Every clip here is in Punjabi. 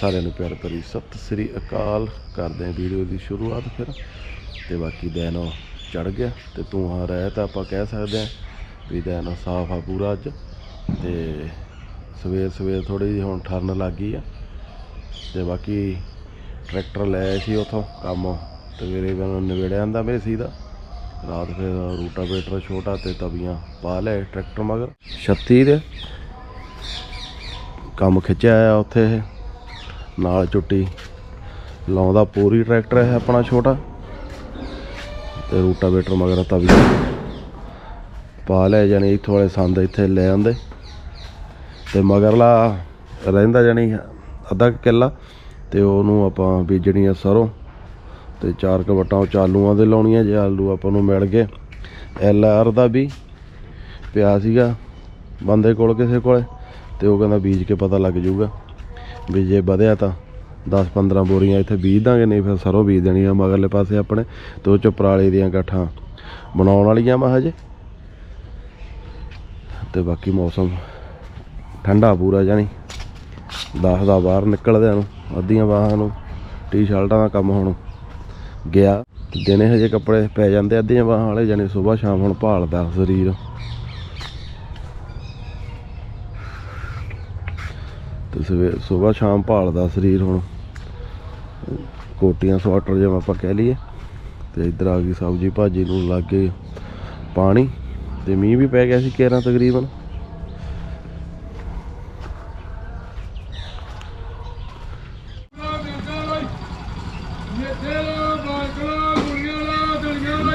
ਸਾਰਿਆਂ ਨੂੰ ਪਿਆਰ ਭਰੀ ਸਤਿ ਸ੍ਰੀ ਅਕਾਲ। ਕਰਦੇ ਹਾਂ ਵੀਡੀਓ ਦੀ ਸ਼ੁਰੂਆਤ ਫਿਰ। ਤੇ ਬਾਕੀ ਦਿਨ ਚੜ ਗਿਆ ਤੇ ਤੂੰ ਆ ਰਹਿ ਤਾਂ ਆਪਾਂ ਕਹਿ ਸਕਦੇ ਹਾਂ ਵੀ ਦਿਨ ਸਾਫ਼ ਆ ਪੂਰਾ ਅੱਜ। ਤੇ ਸਵੇਰ ਸਵੇਰ ਥੋੜੀ ਜਿਹੀ ਹੁਣ ਠਰਨ ਲੱਗ ਗਈ ਆ। ਤੇ ਬਾਕੀ ਟਰੈਕਟਰ ਲੈ ਸੀ ਉਥੋਂ ਕੰਮ। ਤੇ ਮੇਰੇ ਵੱਲੋਂ ਨਿਬੇੜਿਆ ਮੇਰੇ ਸੀ ਦਾ। ਰਾਤ ਫਿਰ ਰੂਟਾਵੇਟਰ ਛੋਟਾ ਤੇ ਤਵੀਆਂ ਪਾ ਲਏ ਟਰੈਕਟਰ ਮਗਰ। 36 ਦੇ ਕੰਮ ਖਿੱਚਿਆ ਆ ਉੱਥੇ ਇਹ। ਨਾਲ ਚੁੱਟੀ ਲਾਉਂਦਾ ਪੂਰੀ ਟਰੈਕਟਰ ਹੈ ਆਪਣਾ ਛੋਟਾ ਤੇ ਰੂਟਾਵੇਟਰ ਮਗਰ ਤਾਂ ਵੀ ਪਾ ਲਿਆ ਜਾਨੀ ਇੱਥੋਂ ਵਾਲੇ ਸੰਦ ਇੱਥੇ ਲੈ ਆਉਂਦੇ। ਤੇ ਮਗਰਲਾ ਰਹਿੰਦਾ ਜਾਨੀ ਅੱਧਾ ਕੁ ਕਿੱਲਾ ਤੇ ਉਹਨੂੰ ਆਪਾਂ ਬੀਜਣੀ ਆ ਸਰੋਂ ਤੇ ਚਾਰ ਕੁ ਵਟਾਂ ਉਹ ਚਾਲੂਆਂ ਦੇ ਲਾਉਣੀਆਂ, ਜੇ ਆਲੂ ਆਪਾਂ ਨੂੰ ਮਿਲ ਗਏ। ਐਲ ਆਰ ਦਾ ਵੀ ਪਿਆ ਸੀਗਾ ਬੰਦੇ ਕੋਲ ਕਿਸੇ ਕੋਲੇ ਤੇ ਉਹ ਕਹਿੰਦਾ ਬੀਜ ਕੇ ਪਤਾ ਲੱਗ ਜਾਊਗਾ। ਵੀ ਜੇ ਵਧਿਆ ਤਾਂ 10-15 ਬੋਰੀਆਂ ਇੱਥੇ ਬੀਜ ਦਾਂਗੇ, ਨਹੀਂ ਫਿਰ ਸਰੋਂ ਬੀਜ ਦੇਣੀ ਆ। ਮਗਰਲੇ ਪਾਸੇ ਆਪਣੇ ਤੇ ਉਹ ਚ ਦੀਆਂ ਗੱਠਾਂ ਬਣਾਉਣ ਵਾਲੀਆਂ ਵਾ ਹਜੇ। ਤੇ ਬਾਕੀ ਮੌਸਮ ਠੰਡਾ ਪੂਰਾ ਜਾਣੀ। 10 ਦਾ ਬਾਹਰ ਨਿਕਲਦਿਆਂ ਨੂੰ, ਅੱਧੀਆਂ ਬਾਹਾਂ ਨੂੰ, ਟੀ-ਸ਼ਰਟਾਂ ਦਾ ਕੰਮ ਹੁਣ ਗਿਆ। ਦਿਨੇ ਹਜੇ ਕੱਪੜੇ ਪੈ ਜਾਂਦੇ ਅੱਧੀਆਂ ਬਾਹਾਂ ਵਾਲੇ ਜਾਨੀ ਸਵੇਰ ਸ਼ਾਮ ਹੁਣ ਭਾਲਦਾ ਸਰੀਰ। ਤੇ ਸਵੇ ਸਵੇਰ ਸ਼ਾਮ ਭਾਲਦਾ ਸਰੀਰ ਹੁਣ। ਕੋਟੀਆਂ, ਸਵਾਟਰ ਜਿਵੇਂ ਆਪਾਂ ਕਹਿ ਲਈਏ। ਤੇ ਇੱਧਰ ਆ ਗਈ ਸਬਜੀ ਭਾਜੀ ਨੂੰ ਲੱਗ ਪਾਣੀ ਤੇ ਮੀਂਹ ਵੀ ਪੈ ਗਿਆ ਸੀ ਕੇਰਾਂ ਤਕਰੀਬਨ।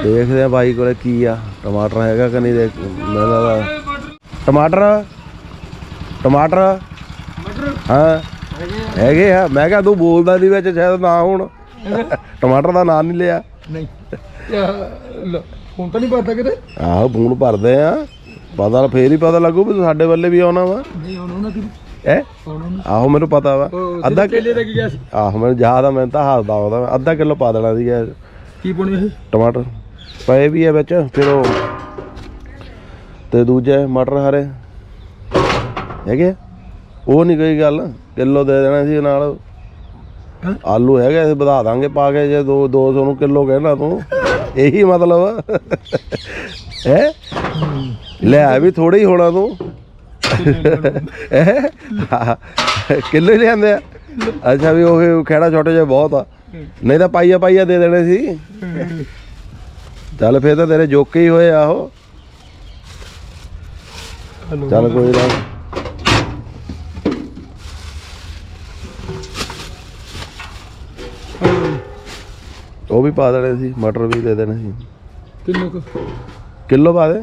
ਦੇਖਦੇ ਆ ਬਾਈ ਕੋਲੇ ਕੀ ਆ। ਟਮਾਟਰ ਹੈਗਾ ਕਿ ਨਹੀਂ ਦੇਖ ਮੈਨੂੰ ਲੱਗਦਾ ਟਮਾਟਰ? ਟਮਾਟਰ? ਹਾਂ। ਹੈਗੇ ਆ। ਮੈਂ ਕਿਹਾ ਤੂੰ ਬੋਲਦਾ ਨਹੀਂ ਵਿੱਚ ਸ਼ਾਇਦ ਨਾ ਹੁਣ। ਟਮਾਟਰ ਦਾ ਨਾਂ ਨਹੀਂ ਲਿਆ। ਨਹੀਂ। ਹੁਣ ਤਾਂ ਨਹੀਂ ਪਤਾ ਕਿਤੇ? ਆਹੋ ਫੋਨ ਭਰਦੇ ਆ। ਪਤਾ ਫੇਰ ਹੀ ਪਤਾ ਲੱਗੂ ਵੀ ਸਾਡੇ ਵੱਲੇ ਵੀ ਆਉਣਾ ਵਾ। ਨਹੀਂ ਹੁਣ ਉਹਨਾਂ ਦੀ ਹੈ? ਉਹਨਾਂ ਨੂੰ ਆਹੋ ਮੈਨੂੰ ਪਤਾ ਵਾ। ਅੱਧਾ ਕੇਲੇ ਦਾ ਕੀ ਗਿਆ ਸੀ? ਆਹੋ ਮੈਨੂੰ ਯਾਦ ਆ ਮੈਨੂੰ ਤਾਂ ਹੱਸਦਾ ਮੈਂ ਅੱਧਾ ਕਿਲੋ ਪਾ ਦੇਣਾ ਸੀਗਾ। ਕੀ ਪਾਉਣੀ ਇਹ? ਟਮਾਟਰ। ਪਏ ਵੀ ਆ ਵਿੱਚ ਫਿਰ ਉਹ ਤੇ ਦੂਜੇ ਮਟਰ ਹਰੇ। ਹੈਗੇ ਆ? ਉਹ ਨਹੀਂ ਕੋਈ ਗੱਲ ਕਿਲੋ ਦੇ ਦੇਣਾ ਸੀ ਨਾਲ? ਆਲੂ ਹੈਗੇ ਅਸੀਂ ਵਧਾ ਦਾਂਗੇ ਪਾ ਕੇ ਜੇ 2 200 ਨੂੰ ਕਿਲੋ ਕਹਿਣਾ ਤੂੰ। ਇਹੀ ਮਤਲਬ। ਹੈ? ਲੈ ਵੀ ਥੋੜਾ ਹੀ ਹੋਣਾ ਤੂੰ। ਹੈਂ? ਕਿਲੋ ਹੀ ਲਿਆਂਦੇ ਆ। ਅੱਛਾ ਵੀ ਉਹ ਖੇੜਾ ਛੋਟੇ ਜਿਹਾ ਬਹੁਤ ਆ। ਨਹੀਂ ਤਾਂ ਪਾਈਆ ਪਾਈਆ ਦੇ ਦੇਣੇ ਸੀ। ਚੱਲ ਫੇਰ ਤਾਂ ਤੇਰੇ ਜੋਕੇ ਹੀ ਹੋਏ ਆ ਹਲੋ। ਚੱਲ ਕੋਈ ਨਾ। ਉਹ ਵੀ ਪਾ ਦੇਣੇ ਸੀ ਮਟਰ ਵੀ ਦੇ ਦੇਣੇ ਸੀ। ਕਿੰਨੇ ਕੁ? ਕਿਲੋ ਪਾ ਦੇ।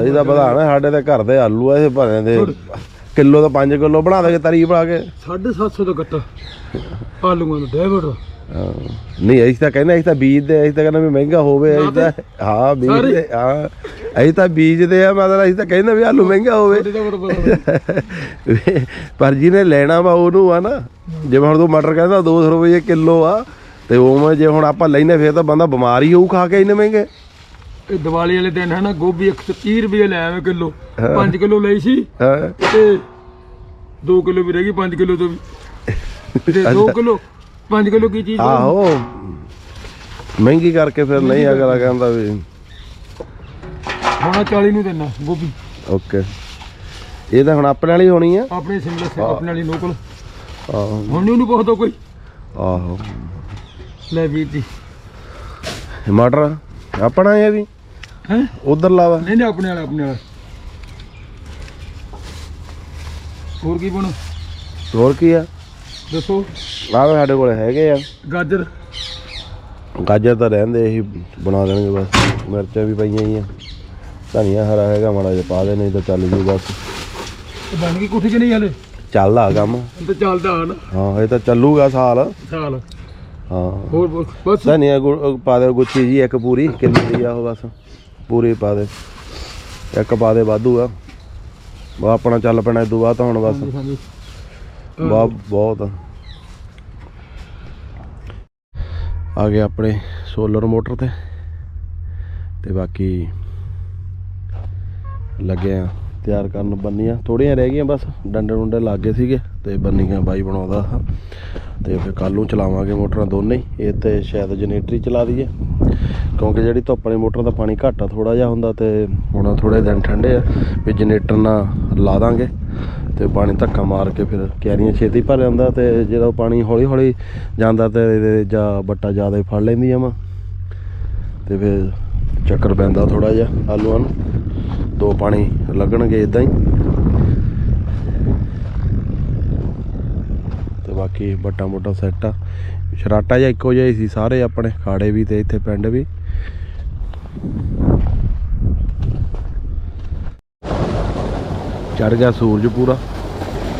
ਅਸੀਂ ਤਾਂ ਵਧਾਣਾ ਸਾਡੇ ਤੇ ਘਰ ਦੇ ਆਲੂ ਆ ਇਹ ਭਰੇ ਦੇ। ਕਿਲੋ ਤਾਂ 5 ਕਿਲੋ ਬਣਾ ਦੇਗੇ ਤਰੀ ਪਾ ਕੇ। 750 ਦਾ ਗੱਟਾ। ਆਲੂਆਂ ਦਾ ਡੇਵਡ ਹਾਂ। ਨਹੀਂ ਅਸੀਂ ਤਾਂ ਕਹਿੰਦੇ ਅਸੀਂ ਤਾਂ ਬੀਜਦੇ ਅਸੀਂ ਤਾਂ ਕਹਿੰਦੇ ਵੀ ਮਹਿੰਗਾ ਹੋਵੇ ਅਸੀਂ ਤਾਂ ਹਾਂ ਬੀਜਦੇ ਹਾਂ। ਅਸੀਂ ਤਾਂ ਬੀਜਦੇ ਆ ਮਤਲਬ ਅਸੀਂ ਤਾਂ ਕਹਿੰਦੇ ਵੀ ਆਲੂ ਮਹਿੰਗਾ ਹੋਵੇ। ਪਰ ਜਿਹਨੇ ਲੈਣਾ ਵਾ ਉਹਨੂੰ ਆ ਨਾ ਜਿਵੇਂ ਹੁਣ ਤੂੰ ਮਟਰ ਕਹਿੰਦਾ 200 ਰੁਪਏ ਕਿਲੋ ਆ ਤੇ ਉਵੇਂ ਜੇ ਹੁਣ ਆਪਾਂ ਲੈਨੇ ਫੇਰ ਤਾਂ ਬੰਦਾ ਬਿਮਾਰ ਹੀ ਹੋਊ ਖਾ ਕੇ ਇੰਨੇ ਮਹਿੰਗੇ। ਇਹ ਦੀਵਾਲੀ ਵਾਲੇ ਦਿਨ ਹੈ ਨਾ ਗੋਭੀ 130 ਰੁਪਏ ਲੈ ਆਵੇ ਕਿਲੋ। 5 ਕਿਲੋ ਲਈ ਸੀ। ਤੇ 2 ਕਿਲੋ ਵੀ ਰਹਿ ਗਈ 5 ਕਿਲੋ ਤੋਂ ਵੀ। ਤੇ 2 ਕਿਲੋ 5 ਕਿਲੋ ਕੀ ਚੀਜ਼ ਆਹੋ। ਮਹਿੰਗੀ ਕਰਕੇ ਫਿਰ ਨਹੀਂ ਅਗਲਾ ਕਹਿੰਦਾ ਵੀ। ਹੁਣ 40 ਨੂੰ ਦੇਣਾ ਗੋਭੀ। ਓਕੇ। ਇਹ ਤਾਂ ਹੁਣ ਆਪਣੇ ਵਾਲੀ ਹੋਣੀ ਆ। ਆਪਣੇ ਸਿੰਗਲ ਸੇ ਆਪਣੇ ਵਾਲੀ ਲੋਕਲ। ਆਹੋ। ਹੁਣ ਨੀ ਉਹਨੂੰ ਬਹੁਤ ਕੋਈ। ਆਹੋ। ਲੈ ਵੀਰ ਜੀ। ਮਟਰ ਆਪਣਾ ਇਹ ਵੀ? ਹੈ? ਉਧਰ ਲਾਵਾ ਨਹੀਂ ਨਹੀਂ ਆਪਣੇ ਵਾਲਾ ਆਪਣੇ ਵਾਲਾ। ਹੋਰ ਕੀ ਬਣ? ਹੋਰ ਕੀ ਆ? ਦੱਸੋ। ਆਹ ਸਾਡੇ ਕੋਲ ਹੈਗੇ ਆ। ਗਾਜਰ। ਗਾਜਰ ਤਾਂ ਰਹਿੰਦੇ ਇਹੀ ਬਣਾ ਦੇਣਗੇ ਬਸ। ਮਿਰਚਾਂ ਵੀ ਪਈਆਂ ਹੀ ਆ। ਧਨੀਆ ਹਰਾ ਹੈਗਾ ਮਾੜਾ ਜਿਹਾ ਪਾ ਦੇ ਨਹੀਂ ਤਾਂ ਚੱਲ ਜੂ ਬਸ। ਬਣ ਗਈ ਕੁੱਠੀ ਕਿ ਨਹੀਂ ਹਲੇ? ਚੱਲਦਾ ਕੰਮ। ਤਾਂ ਚੱਲਦਾ ਹਨ ਹਾਂ ਇਹ ਤਾਂ ਚੱਲੂਗਾ ਸਾਲ। ਸਾਲ। ਹਾਂ। ਹੋਰ ਬਸ ਧਨੀਆ ਗੁ- ਪਾ ਦੇ ਗੁੱਛੀ ਜੀ ਇੱਕ ਪੂਰੀ ਕਿੰਨੀ ਦੀ ਆ ਉਹ ਬਸ। ਪੂਰੀ ਪਾ ਦੇ। ਇੱਕ ਪਾ ਦੇ ਵਾਧੂ ਆ। ਬਾ ਆਪਣਾ ਚੱਲ ਪੈਣਾ ਇਦੋਂ ਬਾਅਦ ਤਾਂ ਹੁਣ ਬਸ। ਹਾਂਜੀ। ਬਹੁਤ ਬਹੁਤ ਆ। ਆ ਗਏ ਆਪਣੇ ਸੋਲਰ ਮੋਟਰ ਤੇ। ਤੇ ਬਾਕੀ ਲੱਗੇ ਆ, ਤਿਆਰ ਕਰਨ ਬੰਨੀਆਂ। ਥੋੜੀਆਂ ਰਹਿ ਗਈਆਂ ਬਸ, ਡੰਡੇ ਡੁੰਡੇ ਲੱਗੇ ਸੀਗੇ, ਤੇ ਬੰਨੀਆਂ ਬਾਈ ਬਣਾਉਂਦਾ ਆ ਤੇ ਫਿਰ ਕੱਲ ਨੂੰ ਚਲਾਵਾਂਗੇ ਮੋਟਰਾਂ ਦੋਨੇ ਹੀ। ਇਹ ਤੇ ਸ਼ਾਇਦ ਜਨਰੇਟਰ ਹੀ ਚਲਾ ਦਈਏ। ਕਿਉਂਕਿ ਜਿਹੜੀ ਧੁੱਪ ਵਾਲੀ ਮੋਟਰ ਦਾ ਪਾਣੀ ਘੱਟ ਆ ਥੋੜਾ ਜਿਹਾ ਹੁੰਦਾ ਤੇ ਹੁਣ ਥੋੜੇ ਦਿਨ ਠੰਡੇ ਆ। ਵੀ ਜਨਰੇਟਰ ਨਾਲ ਲਾ ਦਾਂਗੇ। ਤੇ ਪਾਣੀ ਧੱਕਾ ਮਾਰ ਕੇ ਫਿਰ ਕਿਆਰੀਆਂ ਛੇਤੀ ਭਰ ਜਾਂਦਾ ਤੇ ਜਦੋਂ ਪਾਣੀ ਹੌਲੀ ਹੌਲੀ ਜਾਂਦਾ ਤੇ ਇਹਦੇ ਜਾਂ ਬੱਟਾ ਜ਼ਿਆਦਾ ਹੀ ਫੜ ਲੈਂਦੀਆਂ ਵਾ। ਤੇ ਫਿਰ ਚੱਕਰ ਪੈਂਦਾ ਥੋੜਾ ਜਿਹਾ ਆਲੂਆਂ ਨੂੰ। ਦੋ ਪਾਣੀ ਲੱਗਣਗੇ ਇਦਾਂ ਹੀ। ਤੇ ਬਾਕੀ ਬੱਟਾ ਮੋਟਾ ਸੈੱਟ ਆ। ਸ਼ਰਾਟਾ ਜਿਹਾ ਇੱਕੋ ਜਿਹਾ ਹੀ ਸੀ ਸਾਰੇ ਆਪਣੇ, ਖਾੜੇ ਵੀ ਤੇ ਇੱਥੇ ਪਿੰਡ ਵੀ। ਚੜ ਗਿਆ ਸੂਰਜ ਪੂਰਾ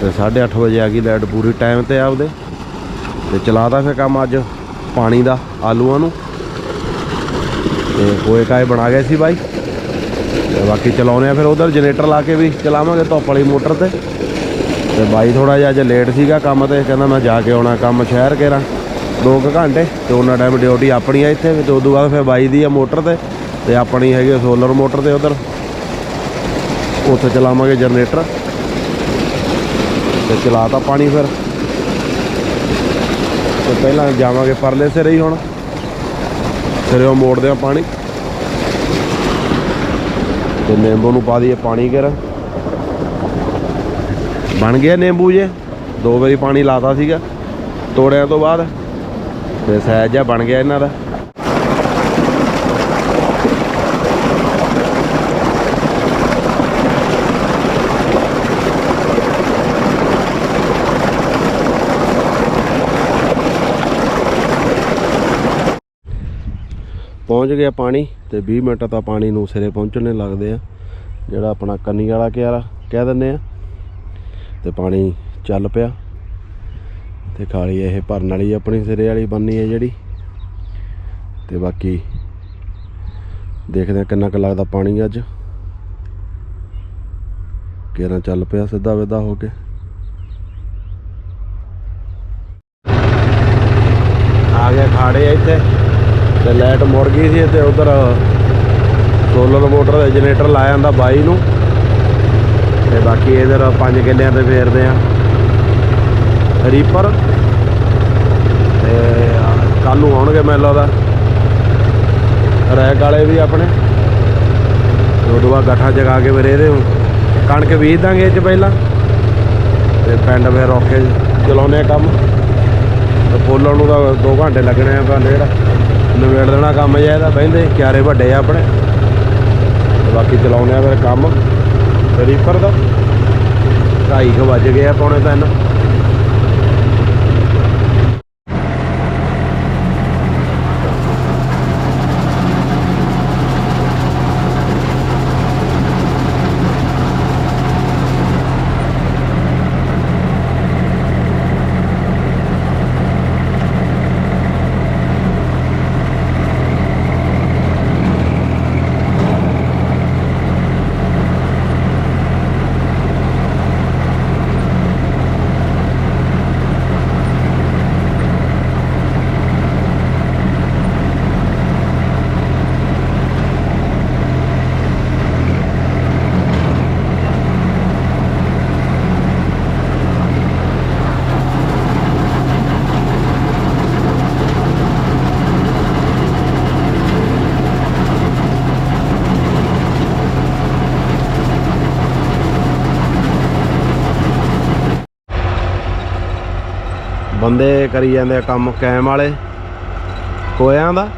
ਤੇ 8:30 ਵਜੇ ਆ ਗਈ ਲਾਈਟ ਪੂਰੀ ਟਾਈਮ ਤੇ ਆਪਦੇ। ਤੇ ਚਲਾਦਾ ਫਿਰ ਕੰਮ ਅੱਜ ਪਾਣੀ ਦਾ, ਆਲੂਆਂ ਨੂੰ। ਤੇ ਕੋਏ ਕਾਏ ਬਣਾ ਗਏ ਸੀ ਬਾਈ। ਤੇ ਬਾਕੀ ਚਲਾਉਨੇ ਆ ਫਿਰ ਉਧਰ ਜਨਰੇਟਰ ਲਾ ਕੇ ਵੀ ਚਲਾਵਾਂਗੇ ਧੁੱਪ ਵਾਲੀ ਮੋਟਰ ਤੇ। ਤੇ ਬਾਈ ਥੋੜਾ ਜਿਹਾ ਅੱਜ ਲੇਟ ਸੀਗਾ ਕੰਮ ਤੇ, ਕਹਿੰਦਾ ਮੈਂ ਜਾ ਕੇ ਆਉਣਾ ਕੰਮ ਸ਼ਹਿਰ ਕੇਰਾਂ ਦੋ ਕੁ ਘੰਟੇ ਤੇ ਉਹਨਾਂ ਟਾਈਮ ਡਿਊਟੀ ਆਪਣੀ ਆ ਇੱਥੇ, ਤੇ ਉਦੋਂ ਬਾਅਦ ਫਿਰ ਬਾਈ ਦੀ ਆ ਮੋਟਰ ਤੇ ਤੇ ਆਪਣੀ ਹੈਗੀ ਸੋਲਰ ਮੋਟਰ ਤੇ ਉਧਰ। ਉੱਥੇ ਚਲਾਵਾਂਗੇ ਜਨਰੇਟਰ। ਤੇ ਚਲਾਤਾ ਪਾਣੀ ਫਿਰ। ਤੇ ਪਹਿਲਾਂ ਜਾਵਾਂਗੇ ਪਰਲੇ ਸਿਰੇ ਹੀ ਹੁਣ। ਸਿਰੇ ਮੋੜਦੇ ਆ ਪਾਣੀ। ਤੇ ਨਿੰਬੂ ਨੂੰ ਪਾ ਦਈਏ ਪਾਣੀ ਕਰ ਬਣ ਗਿਆ ਨਿੰਬੂ ਜੇ। ਦੋ ਵਾਰੀ ਪਾਣੀ ਲਾਤਾ ਸੀਗਾ। ਤੋੜਿਆਂ ਤੋਂ ਬਾਅਦ। ਤੇ ਸਹਿਜ ਜਿਹਾ ਬਣ ਗਿਆ ਇਹਨਾਂ ਦਾ। ਪਹੁੰਚ ਗਿਆ ਪਾਣੀ ਤੇ 20 ਮਿੰਟ ਤਾਂ ਪਾਣੀ ਨੂੰ ਸਿਰੇ ਪਹੁੰਚਣੇ ਲੱਗਦੇ ਆ। ਜਿਹੜਾ ਆਪਣਾ ਕੰਨੀ ਵਾਲਾ ਕਿਆਰਾ ਕਹਿ ਦਿੰਦੇ ਆ। ਤੇ ਪਾਣੀ ਚੱਲ ਪਿਆ। ਤੇ ਖਾਲੀ ਇਹ ਭਰਨ ਵਾਲੀ ਆਪਣੀ ਸਿਰੇ ਵਾਲੀ ਬੰਨੀ ਹੈ ਜਿਹੜੀ। ਤੇ ਬਾਕੀ ਦੇਖਦੇ ਆ ਕਿੰਨਾ ਕੁ ਲੱਗਦਾ ਪਾਣੀ ਅੱਜ। ਕਿਹੜਾ ਚੱਲ ਪਿਆ ਸਿੱਧਾ ਵਿਦਾ ਹੋ ਕੇ। ਆ ਗਿਆ ਖਾੜੇ ਆ ਇੱਥੇ। ਤੇ ਲਾਈਟ ਮੁੜ ਗਈ ਸੀ ਤੇ ਉਧਰ ਸੋਲਰ ਮੋਟਰ ਦਾ ਜਨਰੇਟਰ ਲਾਇਆ ਜਾਂਦਾ ਬਾਈ ਨੂੰ। ਤੇ ਬਾਕੀ ਇਧਰ ਪੰਜ ਕਿੱਲਿਆਂ ਤੇ ਫੇਰਦੇ ਆ। ਰੀਪਰ ਤੇ ਕੱਲ ਨੂੰ ਆਉਣਗੇ ਮੈਨੂੰ ਲੱਗਦਾ। ਰੈਕ ਵਾਲੇ ਵੀ ਆਪਣੇ। ਉਦੋਂ ਬਾਅਦ ਗੱਠਾ ਜਗਾ ਕੇ ਫਿਰ ਇਹਦੇ ਕਣਕ ਬੀਜ ਦਾਂਗੇ ਇਹ ਚ ਪਹਿਲਾਂ। ਤੇ ਪਿੰਡ ਫਿਰ ਰੋਕੇ ਚਲਾਉਨੇ ਆ ਕੰਮ। ਤੇ ਫੁੱਲਣ ਨੂੰ ਤਾਂ 2 ਘੰਟੇ ਲੱਗਣੇ ਆ ਪਰ ਜਿਹੜਾ। ਨਵੇੜ ਦੇਣਾ ਕੰਮ ਜਿਹਾ ਇਹਦਾ, ਬਹਿੰਦੇ, ਕਿਆਰੇ ਵੱਡੇ ਆ ਆਪਣੇ। ਬਾਕੀ ਚਲਾਉਨੇ ਆ ਫਿਰ ਕੰਮ। ਰੀਪਰ ਦਾ। ਢਾਈ ਕੁ ਵੱਜ ਗਏ ਆ ਪੌਣੇ ਤਿੰਨ। ਬੰਦੇ ਕਰੀ ਜਾਂਦੇ ਆ ਕੰਮ, ਕੈਮ ਵਾਲੇ। ਕੋਇਆਂ ਦਾ।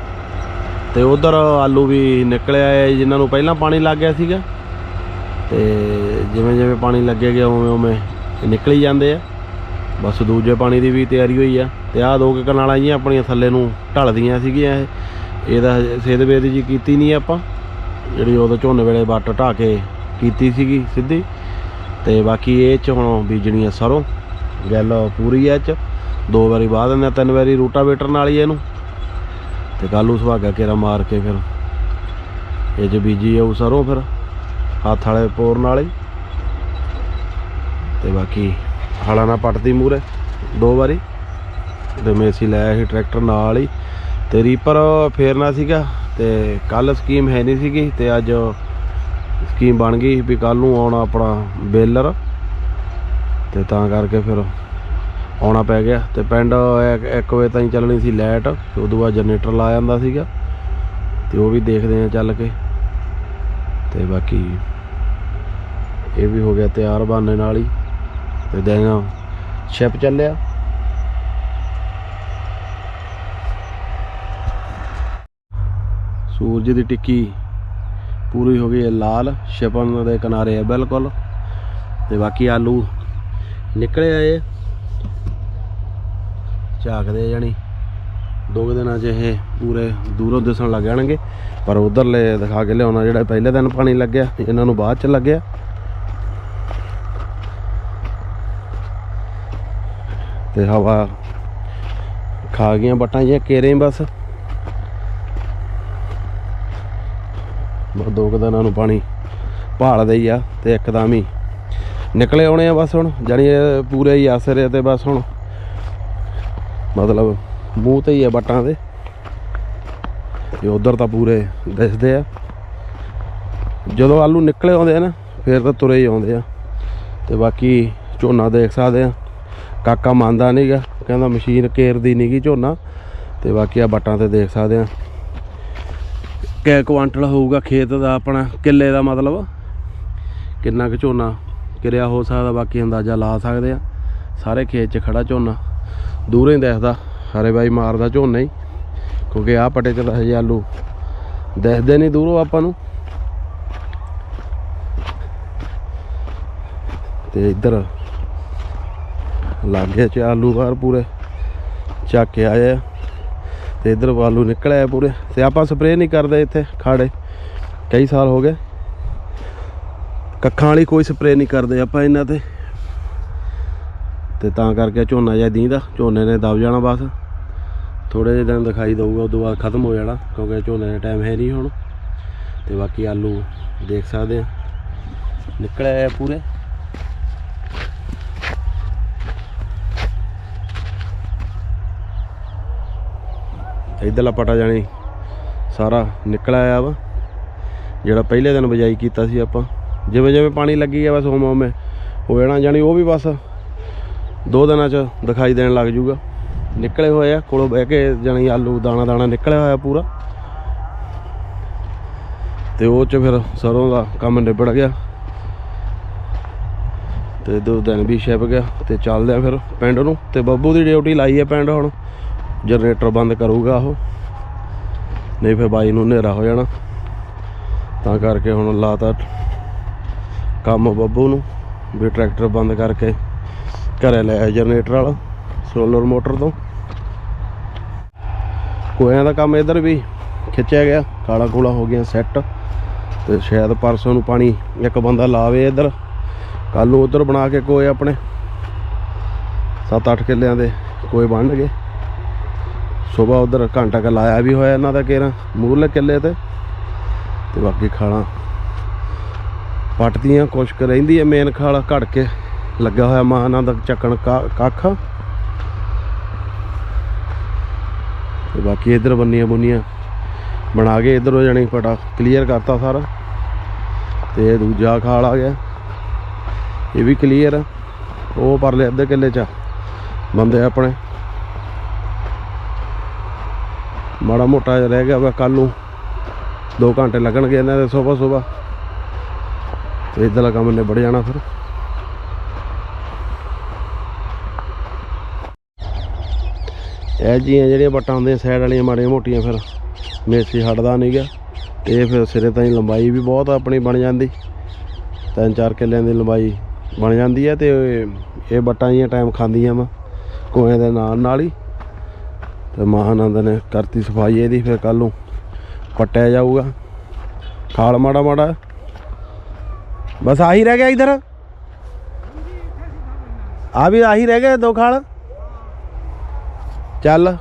ਤੇ ਉਧਰ ਆਲੂ ਵੀ ਨਿਕਲਿਆ ਹੈ, ਜਿਨ੍ਹਾਂ ਨੂੰ ਪਹਿਲਾਂ ਪਾਣੀ ਲੱਗ ਗਿਆ ਸੀਗਾ। ਤੇ ਜਿਵੇਂ ਜਿਵੇਂ ਪਾਣੀ ਲੱਗੇ ਗਿਆ ਉਵੇਂ ਉਵੇਂ ਨਿਕਲੀ ਜਾਂਦੇ ਆ। ਬਸ ਦੂਜੇ ਪਾਣੀ ਦੀ ਵੀ ਤਿਆਰੀ ਹੋਈ ਆ। ਤੇ ਆਹ ਦੋ ਕੁ ਕਨਾਲਾਂ ਜੀਆਂ ਆਪਣੀਆਂ ਥੱਲੇ ਨੂੰ ਢਲਦੀਆਂ ਸੀਗੀਆਂ ਇਹ। ਇਹਦਾ ਸੇਧਵੇਦ ਜੀ ਕੀਤੀ ਨਹੀਂ ਆਪਾਂ। ਜਿਹੜੀ ਉਦੋਂ ਝੋਨੇ ਵੇਲੇ ਵੱਟ ਢਾ ਕੇ ਕੀਤੀ ਸੀਗੀ ਸਿੱਧੀ। ਤੇ ਬਾਕੀ ਇਹ ਚ ਹੁਣ ਬੀਜਣੀ ਆ ਸਰੋਂ। ਗੱਲ ਪੂਰੀ ਐ ਇਹ ਚ। ਦੋ ਵਾਰੀ ਵਾਹ ਦਿੰਦੇ ਆ, ਤਿੰਨ ਵਾਰੀ ਰੂਟਾਵੇਟਰ ਨਾਲ ਹੀ ਇਹਨੂੰ। ਤੇ ਕੱਲੂ ਸੁਹਾਗਾ ਕੇਰਾ ਮਾਰ ਕੇ ਫਿਰ। ਇਹ ਚ ਬੀਜੀ ਆਊ ਸਰੋਂ ਫਿਰ ਹੱਥ ਵਾਲੇ ਪੋਰ ਨਾਲ ਹੀ। ਤੇ ਬਾਕੀ ਹਲਾਂ ਨਾਲ ਪੱਟਦੀ ਮੂਰੇ ਦੋ ਵਾਰੀ। ਤੇ ਮੇਸੀ ਲਾਇਆ ਸੀ ਟਰੈਕਟਰ ਨਾਲ ਹੀ। ਤੇ ਰੀਪਰ ਫੇਰਨਾ ਸੀਗਾ ਤੇ ਕੱਲ ਸਕੀਮ ਹੈ ਨਹੀਂ ਸੀਗੀ ਤੇ ਅੱਜ ਸਕੀਮ ਬਣ ਗਈ ਵੀ ਕੱਲ ਨੂੰ ਆਉਣਾ ਆਪਣਾ ਬੇਲਰ। ਤੇ ਤਾਂ ਕਰਕੇ ਫਿਰ ਆਉਣਾ ਪੈ ਗਿਆ ਤੇ ਪਿੰਡ 1 ਵਜੇ ਤਾਈਂ ਚੱਲਣੀ ਸੀ ਲਾਈਟ, ਤੇ ਉਦੋਂ ਬਾਅਦ ਜਨਰੇਟਰ ਲਾ ਜਾਂਦਾ ਸੀਗਾ, ਤੇ ਉਹ ਵੀ ਦੇਖਦੇ ਆ ਚੱਲ ਕੇ। ਤੇ ਬਾਕੀ ਇਹ ਵੀ ਹੋ ਗਿਆ ਤਿਆਰ ਬਾਨੇ ਨਾਲ ਹੀ, ਤੇ ਦੇਗਾ ਸ਼ਿਪ ਚੱਲਿਆ। ਸੂਰਜ ਦੀ ਟਿੱਕੀ ਪੂਰੀ ਹੋ ਗਈ ਹੈ ਲਾਲ, ਛਿਪਣ ਦੇ ਕਿਨਾਰੇ ਹੈ ਬਿਲਕੁਲ। ਤੇ ਬਾਕੀ ਆਲੂ ਨਿਕਲੇ ਆਏ। ਝਾਕਦੇ ਜਾਣੀ। ਦੋ ਕੁ ਦਿਨਾਂ 'ਚ ਇਹ ਪੂਰੇ ਦੂਰੋਂ ਦਿਸਣ ਲੱਗ ਜਾਣਗੇ। ਪਰ ਉਧਰਲੇ ਦਿਖਾ ਕੇ ਲਿਆਉਣਾ ਜਿਹੜਾ ਪਹਿਲੇ ਦਿਨ ਪਾਣੀ ਲੱਗਿਆ ਇਹਨਾਂ ਨੂੰ ਬਾਅਦ 'ਚ ਲੱਗਿਆ। ਤੇ ਹਵਾ ਖਾ ਗਈਆਂ ਬਟਾਂ ਜਿਹੀਆਂ ਕੇਰੇ ਬਸ। ਬਸ ਦੋ ਕੁ ਦਿਨਾਂ ਨੂੰ ਪਾਣੀ ਭਾਲਦੇ ਹੀ ਆ ਤੇ ਇੱਕਦਮ ਹੀ ਨਿਕਲੇ ਆਉਣੇ ਆ ਬਸ ਹੁਣ। ਜਾਣੀ ਪੂਰੇ ਹੀ ਆਸਰੇ ਆ ਤੇ ਬਸ ਹੁਣ ਮਤਲਬ ਮੂੰਹ ਤੇ ਹੀ ਆ ਬਟਾਂ ਦੇ। ਤੇ ਉਧਰ ਤਾਂ ਪੂਰੇ ਦਿਸਦੇ ਆ। ਜਦੋਂ ਆਲੂ ਨਿਕਲੇ ਆਉਂਦੇ ਆ ਨਾ, ਫਿਰ ਤਾਂ ਤੁਰੇ ਹੀ ਆਉਂਦੇ ਆ। ਤੇ ਬਾਕੀ ਝੋਨਾ ਦੇਖ ਸਕਦੇ ਆ। ਕਾਕਾ ਮੰਨਦਾ ਨਹੀਂਗਾ ਕਹਿੰਦਾ ਮਸ਼ੀਨ ਕੇਰਦੀ ਨਹੀਂਗੀ ਝੋਨਾ। ਤੇ ਬਾਕੀ ਆ ਬਟਾਂ ਤੇ ਦੇਖ ਸਕਦੇ ਆ। ਕੈ ਕੁਆਂਟਲ ਹੋਊਗਾ ਖੇਤ ਦਾ ਆਪਣਾ, ਕਿੱਲੇ ਦਾ ਮਤਲਬ? ਕਿੰਨਾ ਕੁ ਝੋਨਾ ਕਿਰਿਆ ਹੋ ਸਕਦਾ, ਬਾਕੀ ਅੰਦਾਜ਼ਾ ਲਾ ਸਕਦੇ ਆ। ਸਾਰੇ ਖੇਤ 'ਚ ਖੜਾ ਝੋਨਾ। ਦੂਰੋਂ ਹੀ ਦਿਖਦਾ। ਹਰੇ ਬਾਈ, ਮਾਰਦਾ ਝੋਨਾ ਹੀ। ਕਿਉਂਕਿ ਆਹ ਪਟੇ 'ਚ ਤਾਂ ਹਜੇ ਆਲੂ ਦਿਖਦੇ ਨਹੀਂ ਦੂਰੋਂ ਆਪਾਂ ਨੂੰ। ਤੇ ਇੱਧਰ ਲਾਗੇ 'ਚ ਆਲੂ ਬਾਹਰ ਪੂਰੇ। ਚੱਕ ਕੇ ਆਏ ਆ। ਤੇ ਇਧਰ ਆਲੂ ਨਿਕਲਿਆ ਪੂਰੇ। ਤੇ ਆਪਾਂ ਸਪਰੇਅ ਨਹੀਂ ਕਰਦੇ ਇੱਥੇ ਖਾੜੇ। ਕਈ ਸਾਲ ਹੋ ਗਏ। ਕੱਖਾਂ ਵਾਲੀ ਕੋਈ ਸਪਰੇਅ ਨਹੀਂ ਕਰਦੇ ਆਪਾਂ ਇਹਨਾਂ ਤੇ। ਤੇ ਤਾਂ ਕਰਕੇ ਝੋਨਾ ਜਿਹਾ ਦੀਂਦਾ, ਝੋਨੇ ਨੇ ਦਬ ਜਾਣਾ ਬਸ। ਥੋੜੇ ਜਿਹੇ ਦਿਨ ਦਿਖਾਈ ਦਊਗਾ ਤੋਂ ਬਾਅਦ ਖਤਮ ਹੋ ਜਾਣਾ, ਕਿਉਂਕਿ ਝੋਨੇ ਦਾ ਟਾਈਮ ਹੈ ਨਹੀਂ ਹੁਣ। ਤੇ ਬਾਕੀ ਆਲੂ ਦੇਖ ਸਕਦੇ ਆ। ਨਿਕਲੇ ਆ ਪੂਰੇ। ਇਧਰਲਾ ਪਟਾ ਜਾਣੀ ਸਾਰਾ ਨਿਕਲ ਆਇਆ ਵਾ, ਜਿਹੜਾ ਪਹਿਲੇ ਦਿਨ ਬਜਾਈ ਕੀਤਾ ਸੀ ਆਪਾਂ। ਜਿਵੇਂ ਜਿਵੇਂ ਪਾਣੀ ਲੱਗੀ ਗਿਆ ਬਸ ਹੋਮ ਹੋਮੇ ਹੋ ਜਾਣਾ, ਜਾਣੀ ਉਹ ਵੀ ਬਸ ਦੋ ਦਿਨਾਂ ਚ ਦਿਖਾਈ ਦੇਣ ਲੱਗ ਜੂਗਾ। ਨਿਕਲੇ ਹੋਏ ਆ, ਕੋਲੋਂ ਬਹਿ ਕੇ ਜਾਣੀ ਆਲੂ, ਦਾਣਾ ਦਾਣਾ ਨਿਕਲਿਆ ਹੋਇਆ ਪੂਰਾ। ਤੇ ਉਹ ਚ ਫਿਰ ਸਰੋਂ ਦਾ ਕੰਮ ਨਿਬੜ ਗਿਆ। ਤੇ ਦੋ ਦਿਨ ਵੀ ਛਿਪ ਗਿਆ ਤੇ ਚੱਲਦੇ ਆ ਫਿਰ ਪਿੰਡ ਨੂੰ। ਤੇ ਬੱਬੂ ਦੀ ਡਿਊਟੀ ਲਾਈ ਹੈ ਪਿੰਡ ਹੁਣ। ਜਨਰੇਟਰ ਬੰਦ ਕਰੂਗਾ ਉਹ। ਨਹੀਂ ਫਿਰ ਬਾਈ ਨੂੰ ਹਨੇਰਾ ਹੋ ਜਾਣਾ। ਤਾਂ ਕਰਕੇ ਹੁਣ ਲਾਤਾ ਕੰਮ ਬੱਬੂ ਨੂੰ ਵੀ ਟਰੈਕਟਰ ਬੰਦ ਕਰਕੇ। ਘਰੇ ਲੈ ਜਨਰੇਟਰ ਵਾਲਾ ਸੋਲਰ ਮੋਟਰ ਤੋਂ। ਕੋਇਆਂ ਦਾ ਕੰਮ ਇਧਰ ਵੀ ਖਿੱਚਿਆ ਗਿਆ, ਕਾਲਾ ਕੋਲਾ ਹੋ ਗਿਆ ਸੈੱਟ ਤੇ ਸ਼ਾਇਦ ਪਰਸੋਂ ਨੂੰ ਪਾਣੀ ਇੱਕ ਬੰਦਾ ਲਾਵੇ ਇਧਰ। ਕੱਲ ਨੂੰ ਉਧਰ ਬਣਾ ਕੇ ਕੋਏ ਆਪਣੇ। 7-8 ਕਿੱਲਿਆਂ ਦੇ ਕੋਏ ਬਣ ਗਏ ਸਵੇਰ ਉਧਰ ਘੰਟਾ ਕ ਲਾਇਆ ਵੀ ਹੋਇਆ ਇਹਨਾਂ ਦਾ ਕੇਰਾ, ਮੂਰਲੇ ਕਿੱਲੇ ਤੇ। ਤੇ ਬਾਕੀ ਖਾਲਾਂ ਪੱਟਦੀਆਂ ਕੁਛ ਕੁ ਰਹਿੰਦੀ ਹੈ ਮੇਨ ਖਾਲ ਘੜ ਕੇ। ਲੱਗਾ ਹੋਇਆ ਮਾਂ ਦਾ ਚੱਕਣ ਕਾ- ਕੱਖ। ਤੇ ਬਾਕੀ ਇਧਰ ਬੰਨੀਆਂ ਬੁੰਨੀਆਂ ਬਣਾ ਕੇ ਇਧਰੋਂ ਜਾਣੀ ਪਟਾ ਕਲੀਅਰ ਕਰਤਾ ਸਾਰਾ। ਤੇ ਦੂਜਾ ਖਾਲ ਆ ਗਿਆ। ਇਹ ਵੀ ਕਲੀਅਰ ਆ। ਉਹ ਪਰਲੇ ਅੱਧੇ ਕਿੱਲੇ ਚ ਬੰਦੇ ਆਪਣੇ। ਮਾੜਾ ਮੋਟਾ ਰਹਿ ਗਿਆ ਵਾ ਕੱਲ ਨੂੰ। 2 ਘੰਟੇ ਲੱਗਣਗੇ ਇਹਨਾਂ ਦੇ ਸਵੇਰ ਸਵੇਰ। ਤੇ ਇਧਰਲਾ ਕੰਮ ਨਿਬੜ ਜਾਣਾ ਫਿਰ। ਇਹ ਜੀਆਂ ਜਿਹੜੀਆਂ ਵੱਟਾਂ ਹੁੰਦੀਆਂ, ਸਾਈਡ ਵਾਲੀਆਂ ਮਾੜੀਆਂ ਮੋਟੀਆਂ ਫਿਰ ਮੇਸੀ ਹਟਦਾ ਨਹੀਂਗਾ ਇਹ ਫਿਰ ਸਿਰੇ ਤਾਈਂ ਲੰਬਾਈ ਵੀ ਬਹੁਤ ਆਪਣੀ ਬਣ ਜਾਂਦੀ। ਤਿੰਨ ਚਾਰ ਕਿੱਲਿਆਂ ਦੀ ਲੰਬਾਈ ਬਣ ਜਾਂਦੀ ਹੈ ਤੇ ਇਹ ਵੱਟਾਂ ਜੀਆਂ ਟਾਈਮ ਖਾਂਦੀਆਂ ਵਾ ਕੋਇਆਂ ਦੇ ਨਾਲ ਨਾਲ ਹੀ। ਤੇ ਮਹਾਨੰਦ ਨੇ ਕਰਤੀ ਸਫ਼ਾਈ ਇਹਦੀ ਫਿਰ ਕੱਲ ਨੂੰ, ਪੱਟਿਆ ਜਾਊਗਾ। ਖਾਲ ਮਾੜਾ ਮਾੜਾ। ਬਸ ਆਹੀ ਰਹਿ ਗਿਆ ਇਧਰ। ਆ ਵੀ ਆਹੀ ਰਹਿ ਗਏ ਦੋ ਖਾਲ। ਚੱਲ।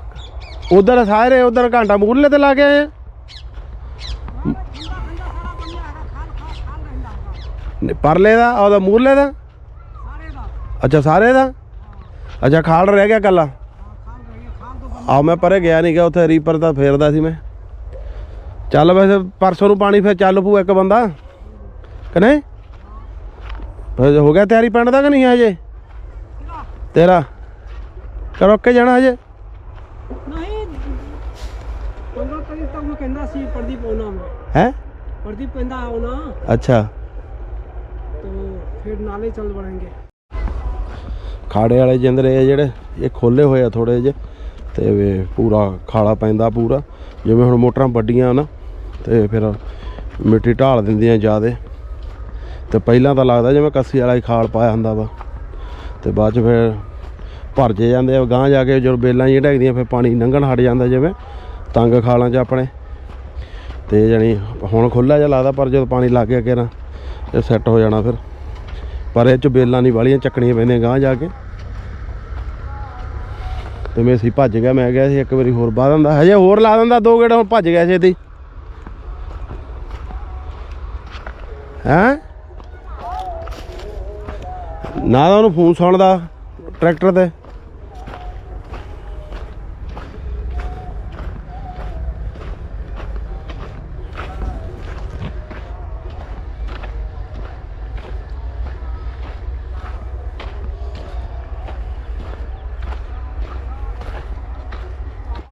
ਉਧਰ ਸਾਰੇ ਉਧਰ ਘੰਟਾ ਮੂਰਲੇ ਤੇ ਲਾ ਕੇ ਆਏ ਆ। ਪਰਲੇ ਦਾ, ਉਹਦਾ ਮੂਰਲੇ ਦਾ? ਅੱਛਾ, ਸਾਰੇ ਦਾ? ਅੱਛਾ, ਖਾਲ ਰਹਿ ਗਿਆ ਕੱਲਾ ਆ ਮੈਂ ਪਰੇ ਗਿਆ ਨਹੀਂ ਗਿਆ, ਉੱਥੇ ਰੀਪਰ ਦਾ ਫੇਰਦਾ ਸੀ ਮੈਂ। ਚੱਲ ਵੈਸੇ ਪਰਸੋਂ ਨੂੰ ਪਾਣੀ ਫਿਰ ਚੱਲ ਪੂ ਇੱਕ ਬੰਦਾ। ਕਿ ਨਹੀਂ? ਫਿਰ ਹੋ ਗਿਆ ਤਿਆਰੀ ਪਿੰਡ ਦਾ ਕਿ ਨਹੀਂ ਹਜੇ? ਤੇਰਾ? ਕਰੋ ਕੇ ਜਾਣਾ ਹਜੇ ਨਹੀਂ 15 ਤਰੀਕ ਤੱਕ ਮੈਂ ਕਹਿੰਦਾ ਸੀ ਪ੍ਰਦੀਪ ਆਉਣਾ ਮੈਂ ਹੈ ਪ੍ਰਦੀਪ ਕਹਿੰਦਾ ਆਉਣਾ ਅੱਛਾ तो फिर नाले चल पड़ेंगे ਖਾੜੇ ਵਾਲੇ ਜਿੰਦਰੇ ਆ ਜਿਹੜੇ ਇਹ ਖੋਲੇ ਹੋਏ ਆ ਥੋੜੇ ਜਿਹੇ ਤੇ ਵੀ ਪੂਰਾ ਖਾਲਾ ਪੈਂਦਾ ਪੂਰਾ ਜਿਵੇਂ ਹੁਣ ਮੋਟਰਾਂ ਵੱਡੀਆਂ ਨਾ ਤੇ ਫਿਰ ਮਿੱਟੀ ਢਾਲ ਦਿੰਦੀਆਂ ਜਿਆਦੇ ਤੇ ਪਹਿਲਾਂ ਤਾਂ ਲੱਗਦਾ ਜਿਵੇਂ ਕੱਸੀ ਵਾਲਾ ਹੀ ਖਾਲ ਪਾਇਆ ਹੁੰਦਾ ਵਾ ਤੇ ਬਾਅਦ ਚ ਫਿਰ ਭਰ ਜੇ ਜਾਂਦੇ ਆ ਗਾਂ ਜਾ ਕੇ ਜਦੋਂ ਬੇਲਾਂ ਜਿਹੀਆਂ ਢੈਕਦੀਆਂ ਫਿਰ ਪਾਣੀ ਲੰਘਣ ਹਟ ਜਾਂਦਾ ਜਿਵੇਂ ਤੰਗ ਖਾਲਾਂ 'ਚ ਆਪਣੇ ਤੇ ਜਣੀ ਹੁਣ ਖੁੱਲਾ ਜਿਹਾ ਲੱਗਦਾ ਪਰ ਜਦੋਂ ਪਾਣੀ ਲੱਗ ਗਿਆ ਨਾ, ਇਹ ਸੈੱਟ ਹੋ ਜਾਣਾ ਫਿਰ। ਪਰ ਇਹ ਚ ਬੇਲਾਂ ਨਹੀਂ, ਵਾਲੀਆਂ ਚੱਕਣੀਆਂ ਪੈਂਦੀਆਂ ਗਾਂ ਜਾ ਕੇ। ਤੇ ਸੀ ਭੱਜ ਗਿਆ, ਮੈਂ ਗਿਆ ਸੀ ਇੱਕ ਵਾਰੀ ਹੋਰ ਬਾਹ ਦਿੰਦਾ ਹਜੇ ਹੋਰ ਲਾ ਦਿੰਦਾ, ਦੋ ਗੇੜੇ ਹੁਣ ਭੱਜ ਗਿਆ ਛੇਤੀ। ਹੈਂ? ਨਾ ਤਾਂ ਉਹਨੂੰ ਫੋਨ ਸੁਣਦਾ, ਟਰੈਕਟਰ ਤੇ।